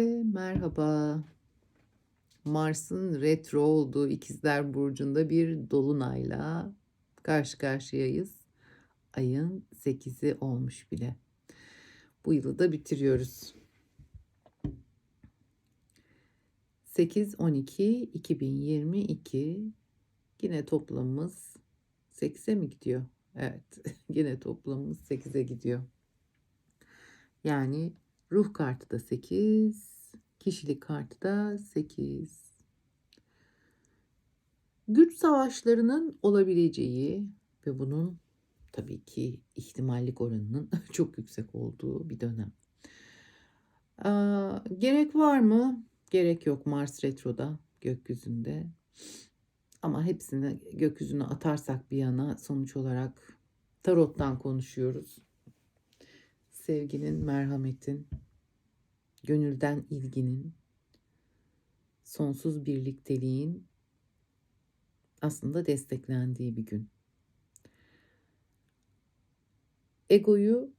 Ve merhaba. Mars'ın retro olduğu İkizler Burcu'nda bir dolunayla karşı karşıyayız. Ayın 8'i olmuş bile. Bu yılı da bitiriyoruz. 8-12-2022 yine toplamımız 8'e mi gidiyor? Evet yine toplamımız 8'e gidiyor. Yani ruh kartı da 8, kişilik kartı da 8. Güç savaşlarının olabileceği ve bunun tabii ki ihtimallik oranının çok yüksek olduğu bir dönem. Aa, gerek var mı? Gerek yok Mars retroda gökyüzünde. Ama hepsini gökyüzüne atarsak bir yana sonuç olarak tarottan konuşuyoruz. Sevginin, merhametin, gönülden ilginin, sonsuz birlikteliğin aslında desteklendiği bir gün. Egoyu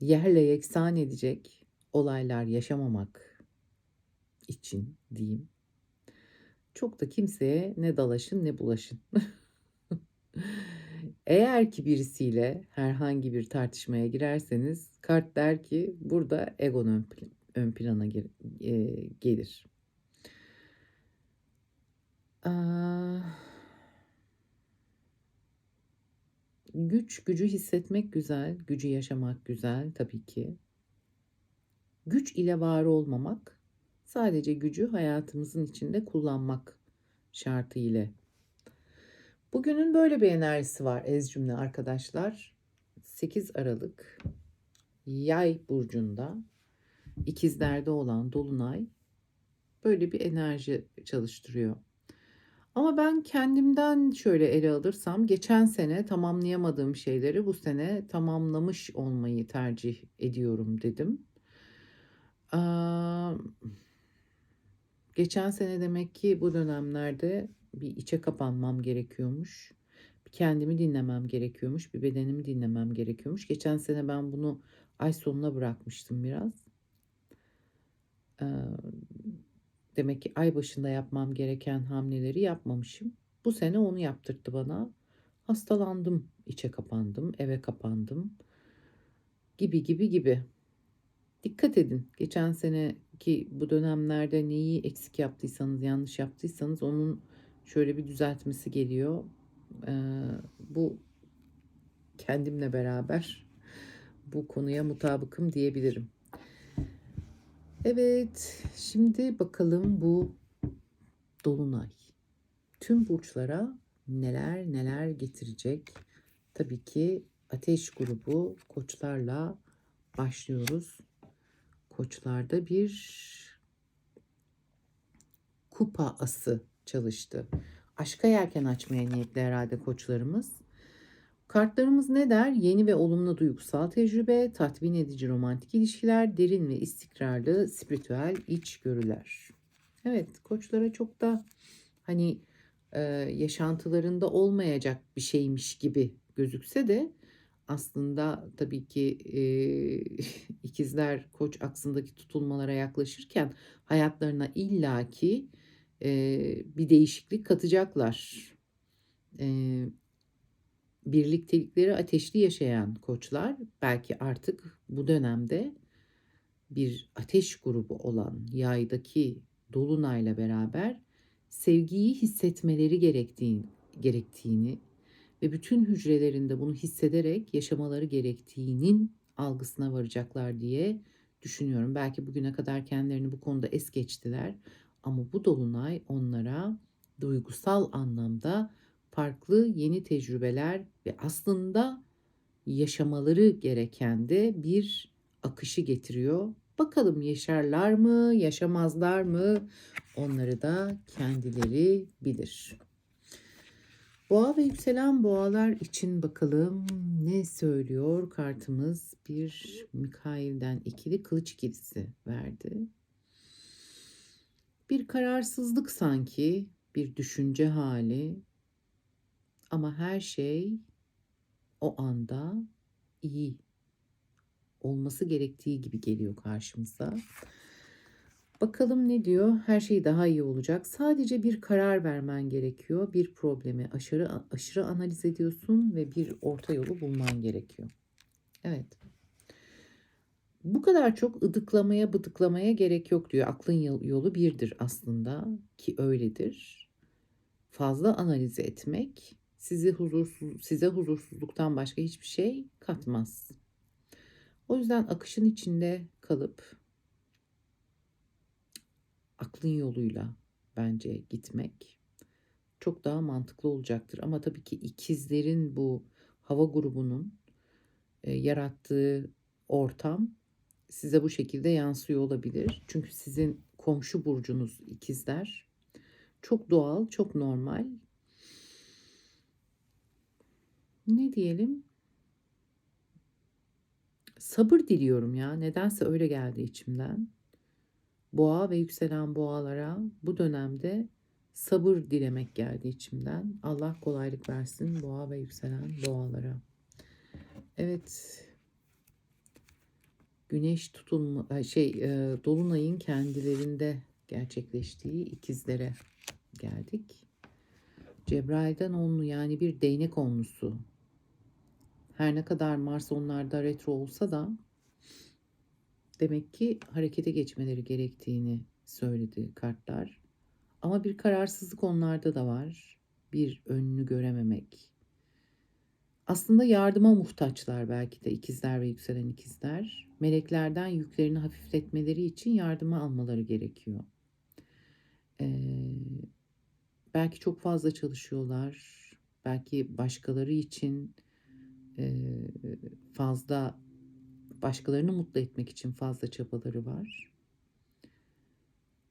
yerle yeksan edecek olaylar yaşamamak için diyeyim. Çok da kimseye ne dalaşın ne bulaşın. Eğer ki birisiyle herhangi bir tartışmaya girerseniz kart der ki burada egon ön, ön plana gel, e, gelir. Aa, güç, gücü hissetmek güzel, gücü yaşamak güzel tabii ki. Güç ile var olmamak, sadece gücü hayatımızın içinde kullanmak şartı ile Bugünün böyle bir enerjisi var ez cümle arkadaşlar. 8 Aralık Yay burcunda ikizlerde olan dolunay böyle bir enerji çalıştırıyor. Ama ben kendimden şöyle ele alırsam geçen sene tamamlayamadığım şeyleri bu sene tamamlamış olmayı tercih ediyorum dedim. Ee, geçen sene demek ki bu dönemlerde bir içe kapanmam gerekiyormuş. Bir kendimi dinlemem gerekiyormuş. Bir bedenimi dinlemem gerekiyormuş. Geçen sene ben bunu ay sonuna bırakmıştım biraz. Demek ki ay başında yapmam gereken hamleleri yapmamışım. Bu sene onu yaptırdı bana. Hastalandım, içe kapandım, eve kapandım. Gibi gibi gibi. Dikkat edin. Geçen seneki bu dönemlerde neyi eksik yaptıysanız, yanlış yaptıysanız onun şöyle bir düzeltmesi geliyor. Ee, bu kendimle beraber bu konuya mutabıkım diyebilirim. Evet, şimdi bakalım bu dolunay tüm burçlara neler neler getirecek. Tabii ki ateş grubu koçlarla başlıyoruz. Koçlarda bir kupa ası çalıştı. Aşka yelken açmaya niyetli herhalde koçlarımız. Kartlarımız ne der? Yeni ve olumlu duygusal tecrübe, tatmin edici romantik ilişkiler, derin ve istikrarlı spiritüel içgörüler. Evet, koçlara çok da hani e, yaşantılarında olmayacak bir şeymiş gibi gözükse de aslında tabii ki e, ikizler koç aksındaki tutulmalara yaklaşırken hayatlarına illaki e, bir değişiklik katacaklar. E, birliktelikleri ateşli yaşayan koçlar belki artık bu dönemde bir ateş grubu olan yaydaki dolunayla beraber sevgiyi hissetmeleri gerektiğini, gerektiğini ve bütün hücrelerinde bunu hissederek yaşamaları gerektiğinin algısına varacaklar diye düşünüyorum. Belki bugüne kadar kendilerini bu konuda es geçtiler ama bu dolunay onlara duygusal anlamda farklı yeni tecrübeler ve aslında yaşamaları gereken de bir akışı getiriyor. Bakalım yaşarlar mı, yaşamazlar mı? Onları da kendileri bilir. Boğa ve yükselen boğalar için bakalım ne söylüyor kartımız? Bir Mikail'den ikili kılıç ikilisi verdi. Bir kararsızlık sanki, bir düşünce hali ama her şey o anda iyi olması gerektiği gibi geliyor karşımıza. Bakalım ne diyor? Her şey daha iyi olacak. Sadece bir karar vermen gerekiyor. Bir problemi aşırı aşırı analiz ediyorsun ve bir orta yolu bulman gerekiyor. Evet. Bu kadar çok ıdıklamaya bıdıklamaya gerek yok diyor. Aklın yolu birdir aslında ki öyledir. Fazla analiz etmek sizi huzursuz size huzursuzluktan başka hiçbir şey katmaz. O yüzden akışın içinde kalıp aklın yoluyla bence gitmek çok daha mantıklı olacaktır. Ama tabii ki ikizlerin bu hava grubunun e, yarattığı ortam size bu şekilde yansıyor olabilir. Çünkü sizin komşu burcunuz ikizler. Çok doğal, çok normal. Ne diyelim? Sabır diliyorum ya. Nedense öyle geldi içimden. Boğa ve yükselen boğalara bu dönemde sabır dilemek geldi içimden. Allah kolaylık versin boğa ve yükselen boğalara. Evet. Güneş tutulma şey e, dolunayın kendilerinde gerçekleştiği ikizlere geldik. Cebrail'den onlu yani bir değnek onlusu. Her ne kadar Mars onlarda retro olsa da demek ki harekete geçmeleri gerektiğini söyledi kartlar. Ama bir kararsızlık onlarda da var. Bir önünü görememek. Aslında yardıma muhtaçlar belki de ikizler ve yükselen ikizler. Meleklerden yüklerini hafifletmeleri için yardıma almaları gerekiyor. Ee, belki çok fazla çalışıyorlar. Belki başkaları için e, fazla başkalarını mutlu etmek için fazla çabaları var.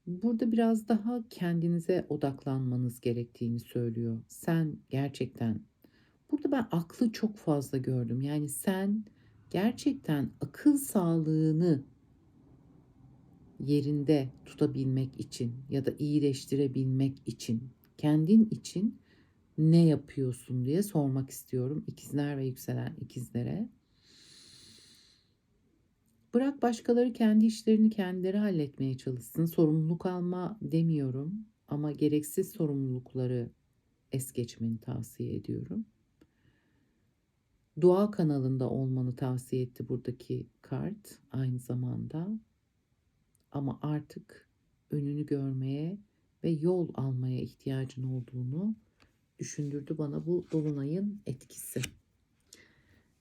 Burada biraz daha kendinize odaklanmanız gerektiğini söylüyor. Sen gerçekten burada ben aklı çok fazla gördüm. Yani sen gerçekten akıl sağlığını yerinde tutabilmek için ya da iyileştirebilmek için, kendin için ne yapıyorsun diye sormak istiyorum ikizler ve yükselen ikizlere. Bırak başkaları kendi işlerini kendileri halletmeye çalışsın. Sorumluluk alma demiyorum ama gereksiz sorumlulukları es geçmeni tavsiye ediyorum. Dua kanalında olmanı tavsiye etti buradaki kart aynı zamanda. Ama artık önünü görmeye ve yol almaya ihtiyacın olduğunu düşündürdü bana bu dolunayın etkisi.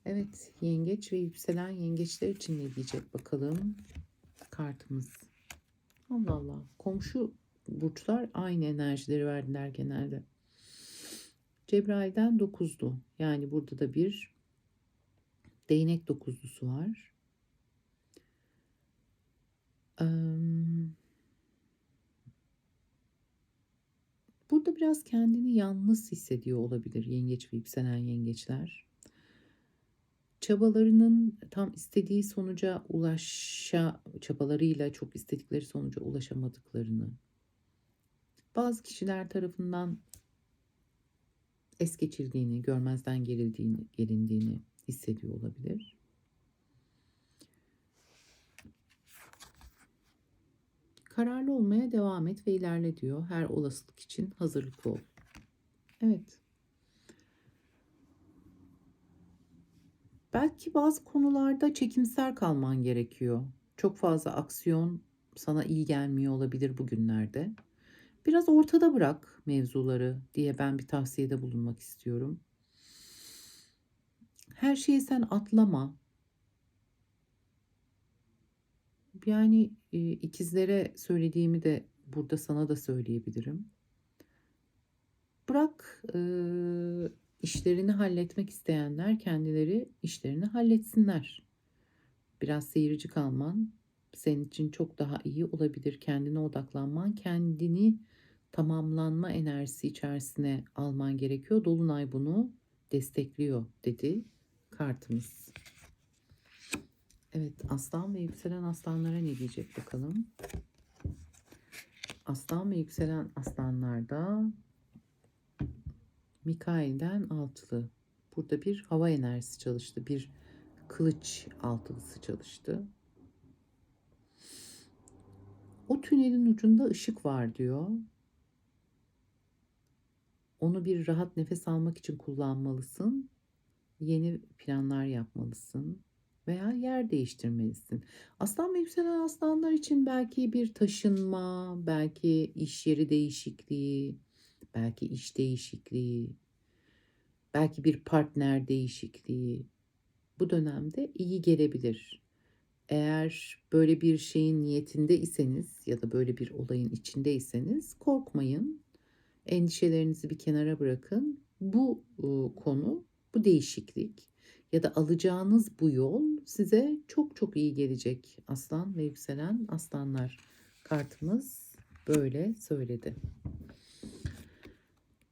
Evet, yengeç ve yükselen yengeçler için ne diyecek bakalım kartımız. Allah Allah. Komşu burçlar aynı enerjileri verdiler genelde. Cebrail'den 9'du. Yani burada da bir değnek dokuzlusu var. Burada biraz kendini yalnız hissediyor olabilir yengeç ve yükselen yengeçler çabalarının tam istediği sonuca ulaşa çabalarıyla çok istedikleri sonuca ulaşamadıklarını bazı kişiler tarafından es geçildiğini, görmezden gelindiğini hissediyor olabilir. Kararlı olmaya devam et ve ilerle diyor. Her olasılık için hazırlıklı ol. Evet. Belki bazı konularda çekimser kalman gerekiyor. Çok fazla aksiyon sana iyi gelmiyor olabilir bugünlerde. Biraz ortada bırak mevzuları diye ben bir tavsiyede bulunmak istiyorum. Her şeyi sen atlama. Yani e, ikizlere söylediğimi de burada sana da söyleyebilirim. Bırak e, işlerini halletmek isteyenler kendileri işlerini halletsinler. Biraz seyirci kalman senin için çok daha iyi olabilir. Kendine odaklanman, kendini tamamlanma enerjisi içerisine alman gerekiyor. Dolunay bunu destekliyor dedi kartımız. Evet aslan ve yükselen aslanlara ne diyecek bakalım. Aslan ve yükselen aslanlarda Mikail'den altılı. Burada bir hava enerjisi çalıştı. Bir kılıç altılısı çalıştı. O tünelin ucunda ışık var diyor. Onu bir rahat nefes almak için kullanmalısın. Yeni planlar yapmalısın veya yer değiştirmelisin. Aslan ve yükselen aslanlar için belki bir taşınma, belki iş yeri değişikliği, belki iş değişikliği, belki bir partner değişikliği bu dönemde iyi gelebilir. Eğer böyle bir şeyin niyetinde iseniz ya da böyle bir olayın içindeyseniz korkmayın. Endişelerinizi bir kenara bırakın. Bu e, konu, bu değişiklik ya da alacağınız bu yol size çok çok iyi gelecek. Aslan ve yükselen aslanlar kartımız böyle söyledi.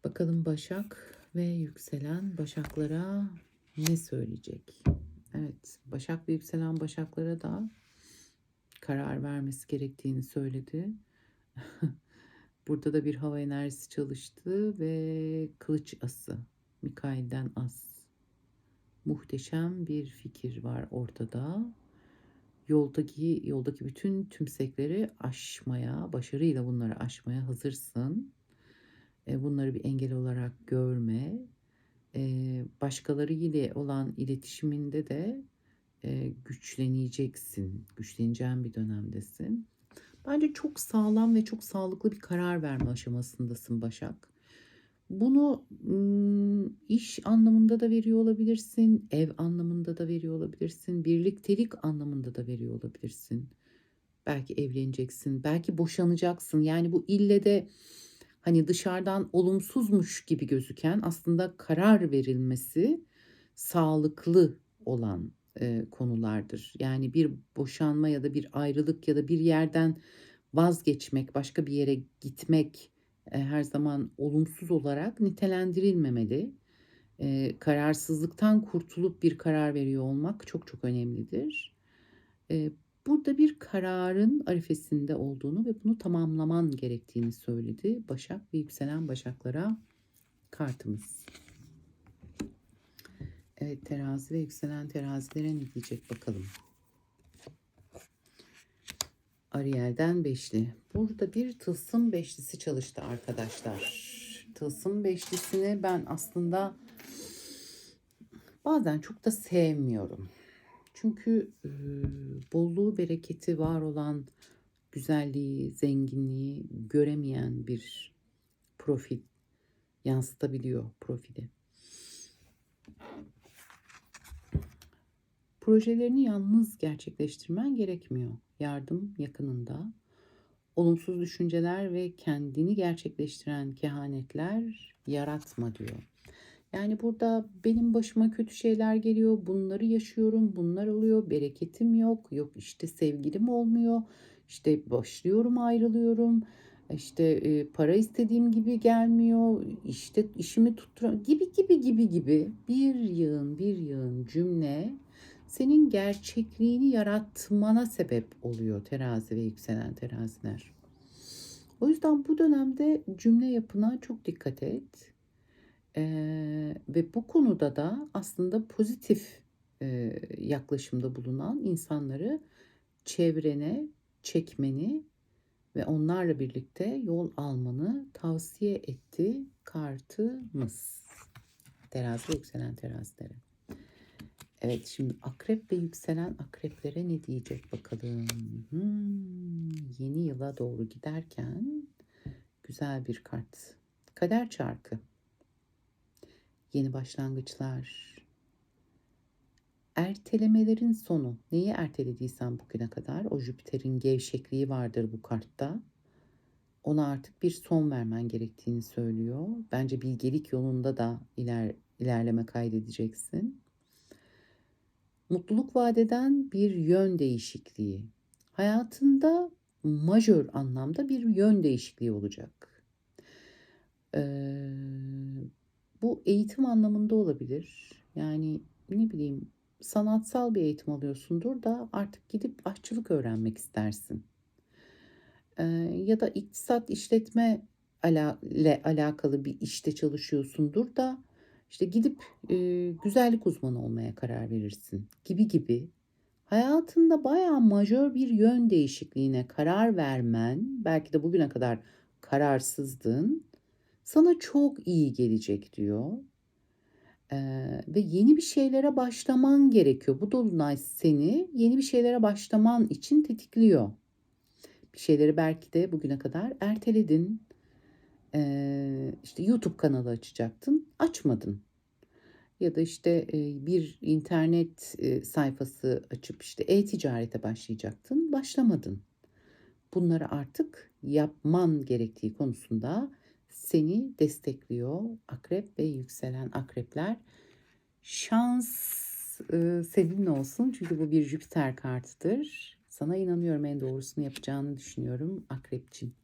Bakalım Başak ve yükselen Başaklara ne söyleyecek? Evet, Başak ve yükselen Başaklara da karar vermesi gerektiğini söyledi. Burada da bir hava enerjisi çalıştı ve kılıç ası, Mikail'den as. Muhteşem bir fikir var ortada. Yoldaki yoldaki bütün tümsekleri aşmaya, başarıyla bunları aşmaya hazırsın. E, bunları bir engel olarak görme. E, başkaları ile olan iletişiminde de e, güçleneceksin. Güçleneceğin bir dönemdesin. Bence çok sağlam ve çok sağlıklı bir karar verme aşamasındasın Başak. Bunu iş anlamında da veriyor olabilirsin, ev anlamında da veriyor olabilirsin, birliktelik anlamında da veriyor olabilirsin. Belki evleneceksin, belki boşanacaksın. Yani bu ille de hani dışarıdan olumsuzmuş gibi gözüken aslında karar verilmesi sağlıklı olan e, konulardır. Yani bir boşanma ya da bir ayrılık ya da bir yerden vazgeçmek, başka bir yere gitmek her zaman olumsuz olarak nitelendirilmemeli. Kararsızlıktan kurtulup bir karar veriyor olmak çok çok önemlidir. Burada bir kararın arifesinde olduğunu ve bunu tamamlaman gerektiğini söyledi Başak ve yükselen Başaklara kartımız. Evet terazi ve yükselen terazilere ne diyecek bakalım. Ariel'den beşli. Burada bir tılsım beşlisi çalıştı arkadaşlar. Tılsım beşlisini ben aslında bazen çok da sevmiyorum. Çünkü e, bolluğu, bereketi var olan güzelliği, zenginliği göremeyen bir profil yansıtabiliyor profili. Projelerini yalnız gerçekleştirmen gerekmiyor. Yardım yakınında. Olumsuz düşünceler ve kendini gerçekleştiren kehanetler yaratma diyor. Yani burada benim başıma kötü şeyler geliyor, bunları yaşıyorum, bunlar oluyor, bereketim yok, yok işte sevgilim olmuyor, işte başlıyorum ayrılıyorum, işte e, para istediğim gibi gelmiyor, işte işimi tuttur gibi gibi gibi gibi bir yığın bir yığın cümle senin gerçekliğini yaratmana sebep oluyor terazi ve yükselen teraziler. O yüzden bu dönemde cümle yapına çok dikkat et. Ee, ve bu konuda da aslında pozitif e, yaklaşımda bulunan insanları çevrene çekmeni ve onlarla birlikte yol almanı tavsiye etti kartımız. Terazi yükselen terazilere. Evet şimdi akrep ve yükselen akreplere ne diyecek bakalım. Hmm, yeni yıla doğru giderken güzel bir kart. Kader çarkı. Yeni başlangıçlar. Ertelemelerin sonu. Neyi ertelediysen bugüne kadar o Jüpiter'in gevşekliği vardır bu kartta. Ona artık bir son vermen gerektiğini söylüyor. Bence bilgelik yolunda da iler, ilerleme kaydedeceksin mutluluk vadeden bir yön değişikliği. Hayatında majör anlamda bir yön değişikliği olacak. Ee, bu eğitim anlamında olabilir. Yani ne bileyim sanatsal bir eğitim alıyorsundur da artık gidip aşçılık öğrenmek istersin. Ee, ya da iktisat işletme ile alakalı bir işte çalışıyorsundur da işte gidip e, güzellik uzmanı olmaya karar verirsin gibi gibi hayatında bayağı majör bir yön değişikliğine karar vermen, belki de bugüne kadar kararsızdın, sana çok iyi gelecek diyor. Eee, ve yeni bir şeylere başlaman gerekiyor. Bu dolunay seni yeni bir şeylere başlaman için tetikliyor. Bir şeyleri belki de bugüne kadar erteledin. Eee, işte YouTube kanalı açacaktın, açmadın. Ya da işte eee, bir internet eee, sayfası açıp işte e-ticarete başlayacaktın, başlamadın. Bunları artık yapman gerektiği konusunda seni destekliyor. Akrep ve yükselen akrepler. Şans eee, senin olsun çünkü bu bir Jüpiter kartıdır. Sana inanıyorum en doğrusunu yapacağını düşünüyorum akrepçim.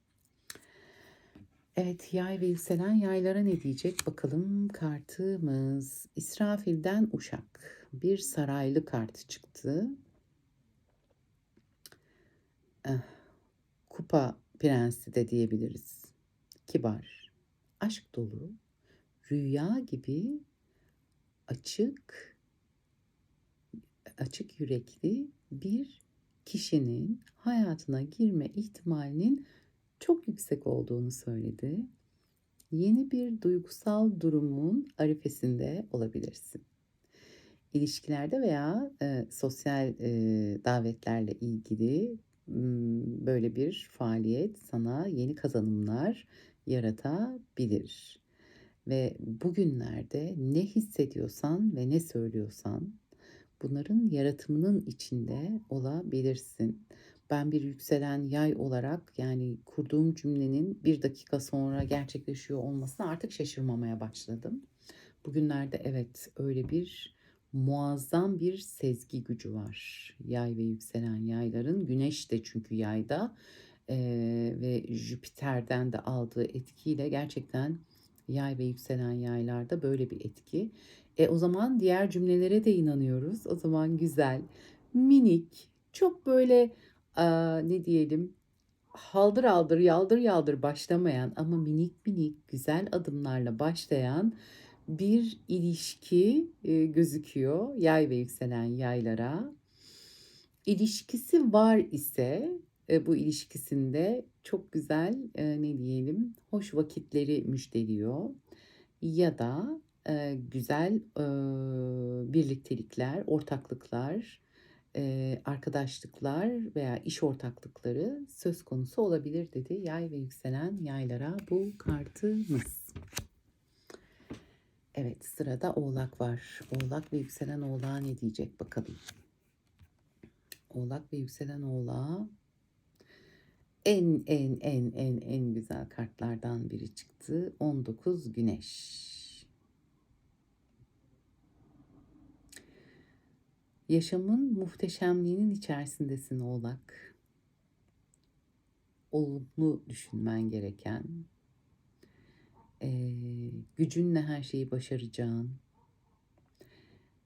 Evet yay ve yükselen yaylara ne diyecek bakalım kartımız. İsrafil'den Uşak. Bir saraylı kartı çıktı. Eh, Kupa prensi de diyebiliriz. Kibar, aşk dolu, rüya gibi açık, açık yürekli bir kişinin hayatına girme ihtimalinin çok yüksek olduğunu söyledi. Yeni bir duygusal durumun arifesinde olabilirsin. İlişkilerde veya e, sosyal e, davetlerle ilgili böyle bir faaliyet sana yeni kazanımlar yaratabilir. Ve bugünlerde ne hissediyorsan ve ne söylüyorsan bunların yaratımının içinde olabilirsin. Ben bir yükselen yay olarak yani kurduğum cümlenin bir dakika sonra gerçekleşiyor olmasına artık şaşırmamaya başladım. Bugünlerde evet öyle bir muazzam bir sezgi gücü var. Yay ve yükselen yayların. Güneş de çünkü yayda ee, ve Jüpiter'den de aldığı etkiyle gerçekten yay ve yükselen yaylarda böyle bir etki. E o zaman diğer cümlelere de inanıyoruz. O zaman güzel, minik, çok böyle ne diyelim haldır aldır yaldır yaldır başlamayan ama minik minik güzel adımlarla başlayan bir ilişki e, gözüküyor yay ve yükselen yaylara. İlişkisi var ise e, bu ilişkisinde çok güzel e, ne diyelim hoş vakitleri müjdeliyor ya da e, güzel e, birliktelikler, ortaklıklar, arkadaşlıklar veya iş ortaklıkları söz konusu olabilir dedi. Yay ve yükselen yaylara bu kartımız. Evet sırada oğlak var. Oğlak ve yükselen oğlağa ne diyecek bakalım. Oğlak ve yükselen oğlağa en en en en en güzel kartlardan biri çıktı. 19 güneş. Yaşamın muhteşemliğinin içerisindesin oğlak. Olumlu düşünmen gereken, e, gücünle her şeyi başaracağın,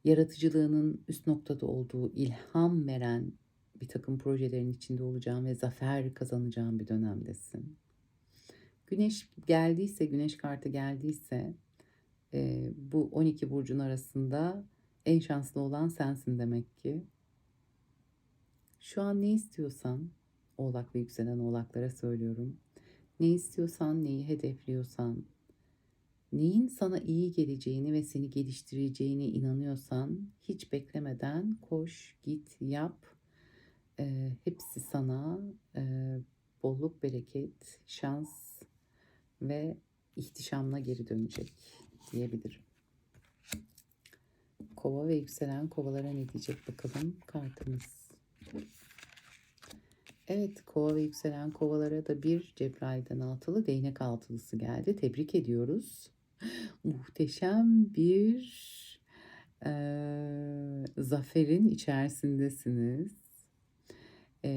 yaratıcılığının üst noktada olduğu ilham veren bir takım projelerin içinde olacağın ve zafer kazanacağın bir dönemdesin. Güneş geldiyse, güneş kartı geldiyse e, bu 12 burcun arasında en şanslı olan sensin demek ki. Şu an ne istiyorsan, oğlak ve yükselen oğlaklara söylüyorum. Ne istiyorsan, neyi hedefliyorsan, neyin sana iyi geleceğini ve seni geliştireceğine inanıyorsan hiç beklemeden koş, git, yap. E, hepsi sana e, bolluk, bereket, şans ve ihtişamla geri dönecek diyebilirim. Kova ve yükselen kovalara ne diyecek bakalım kartımız. Evet kova ve yükselen kovalara da bir Cebrail'den altılı değnek altılısı geldi. Tebrik ediyoruz. Muhteşem bir e, zaferin içerisindesiniz. E,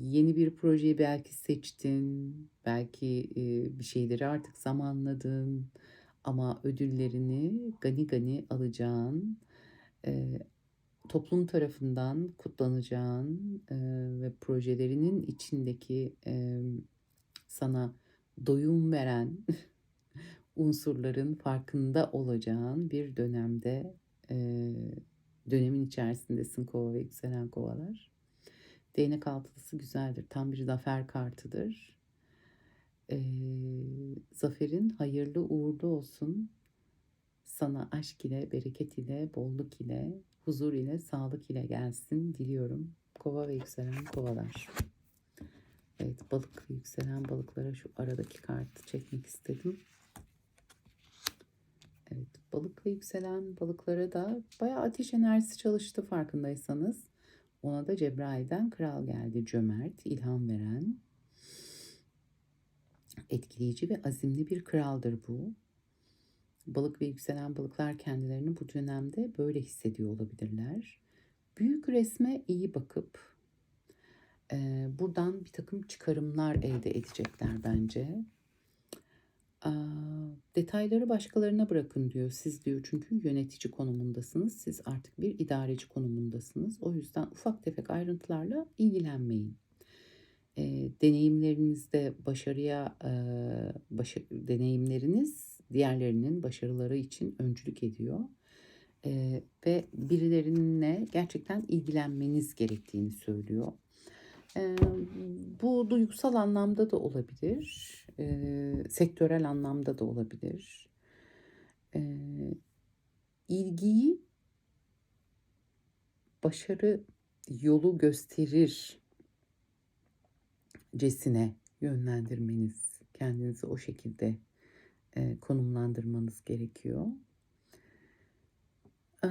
yeni bir projeyi belki seçtin. Belki e, bir şeyleri artık zamanladın ama ödüllerini gani gani alacağın, e, toplum tarafından kutlanacağın e, ve projelerinin içindeki e, sana doyum veren unsurların farkında olacağın bir dönemde e, dönemin içerisindesin kova ve yükselen kovalar. Değnek altılısı güzeldir. Tam bir zafer kartıdır. Ee, zaferin hayırlı uğurlu olsun. Sana aşk ile, bereket ile, bolluk ile, huzur ile, sağlık ile gelsin diliyorum. Kova ve yükselen kovalar. Evet balık ve yükselen balıklara şu aradaki kartı çekmek istedim. Evet balık ve yükselen balıklara da bayağı ateş enerjisi çalıştı farkındaysanız. Ona da Cebrail'den kral geldi. Cömert, ilham veren, etkileyici ve azimli bir kraldır bu. Balık ve yükselen balıklar kendilerini bu dönemde böyle hissediyor olabilirler. Büyük resme iyi bakıp e, buradan bir takım çıkarımlar elde edecekler bence. Aa, detayları başkalarına bırakın diyor. Siz diyor çünkü yönetici konumundasınız. Siz artık bir idareci konumundasınız. O yüzden ufak tefek ayrıntılarla ilgilenmeyin. E, deneyimlerinizde başarıya e, başa, deneyimleriniz diğerlerinin başarıları için öncülük ediyor. E, ve birilerinle gerçekten ilgilenmeniz gerektiğini söylüyor. E, bu duygusal anlamda da olabilir, e, sektörel anlamda da olabilir. E, ilgiyi başarı yolu gösterir cesine yönlendirmeniz, kendinizi o şekilde e, konumlandırmanız gerekiyor. E,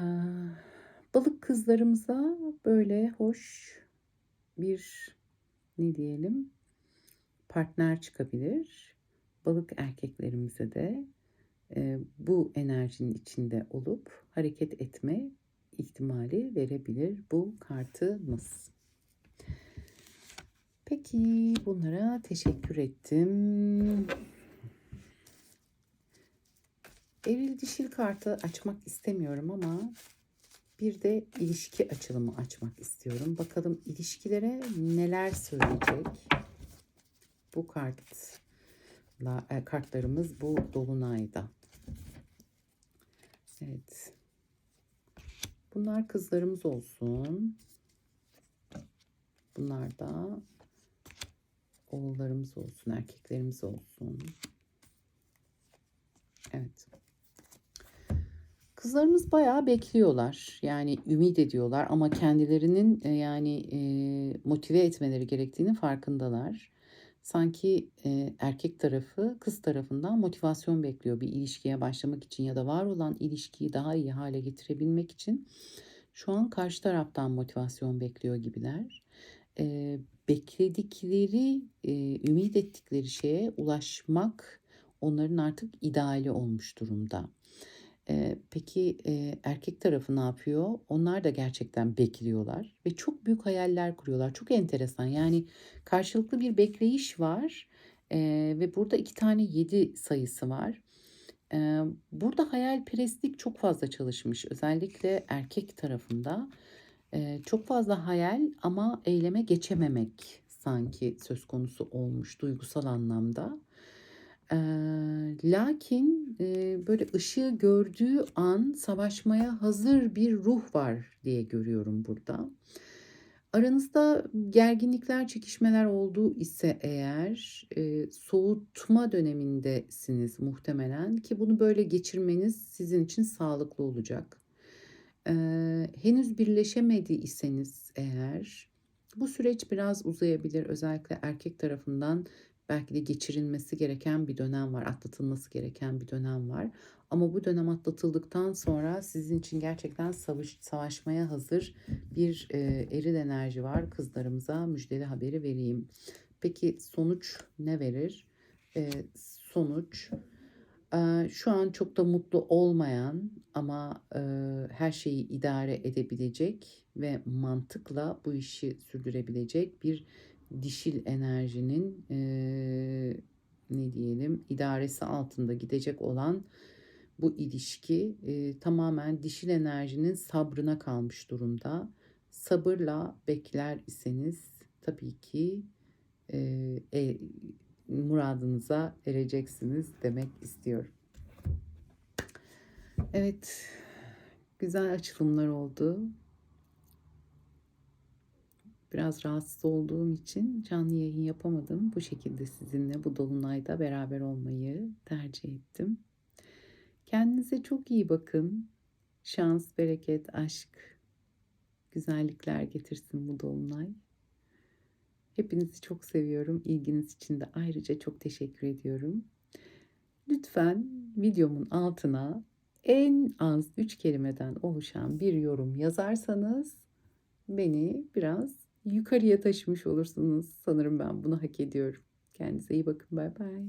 balık kızlarımıza böyle hoş bir ne diyelim partner çıkabilir. Balık erkeklerimize de e, bu enerjinin içinde olup hareket etme ihtimali verebilir bu kartımız. Peki bunlara teşekkür ettim. Eril dişil kartı açmak istemiyorum ama bir de ilişki açılımı açmak istiyorum. Bakalım ilişkilere neler söyleyecek bu kartla e, kartlarımız bu dolunayda. Evet. Bunlar kızlarımız olsun. Bunlar da oğullarımız olsun, erkeklerimiz olsun. Evet. Kızlarımız bayağı bekliyorlar. Yani ümit ediyorlar ama kendilerinin e, yani e, motive etmeleri gerektiğini farkındalar. Sanki e, erkek tarafı kız tarafından motivasyon bekliyor bir ilişkiye başlamak için ya da var olan ilişkiyi daha iyi hale getirebilmek için. Şu an karşı taraftan motivasyon bekliyor gibiler. E, bekledikleri, e, ümit ettikleri şeye ulaşmak onların artık ideali olmuş durumda. E, peki e, erkek tarafı ne yapıyor? Onlar da gerçekten bekliyorlar ve çok büyük hayaller kuruyorlar. Çok enteresan. Yani karşılıklı bir bekleyiş var e, ve burada iki tane yedi sayısı var. Burada hayalperestlik çok fazla çalışmış. Özellikle erkek tarafında çok fazla hayal ama eyleme geçememek sanki söz konusu olmuş duygusal anlamda. Lakin böyle ışığı gördüğü an savaşmaya hazır bir ruh var diye görüyorum burada. Aranızda gerginlikler, çekişmeler olduğu ise eğer soğutma dönemindesiniz muhtemelen ki bunu böyle geçirmeniz sizin için sağlıklı olacak. Henüz birleşemediyseniz eğer bu süreç biraz uzayabilir. Özellikle erkek tarafından belki de geçirilmesi gereken bir dönem var, atlatılması gereken bir dönem var. Ama bu dönem atlatıldıktan sonra sizin için gerçekten savaş, savaşmaya hazır bir e, eril enerji var. Kızlarımıza müjdeli haberi vereyim. Peki sonuç ne verir? E, sonuç şu an çok da mutlu olmayan ama her şeyi idare edebilecek ve mantıkla bu işi sürdürebilecek bir dişil enerjinin ne diyelim idaresi altında gidecek olan bu ilişki tamamen dişil enerjinin sabrına kalmış durumda. Sabırla bekler iseniz tabii ki e, muradınıza ereceksiniz demek istiyorum. Evet Güzel açılımlar oldu. Biraz rahatsız olduğum için canlı yayın yapamadım. Bu şekilde sizinle bu dolunayda beraber olmayı tercih ettim. Kendinize çok iyi bakın. Şans, bereket, aşk, güzellikler getirsin bu dolunay. Hepinizi çok seviyorum. İlginiz için de ayrıca çok teşekkür ediyorum. Lütfen videomun altına en az 3 kelimeden oluşan bir yorum yazarsanız beni biraz yukarıya taşımış olursunuz. Sanırım ben bunu hak ediyorum. Kendinize iyi bakın. Bay bay.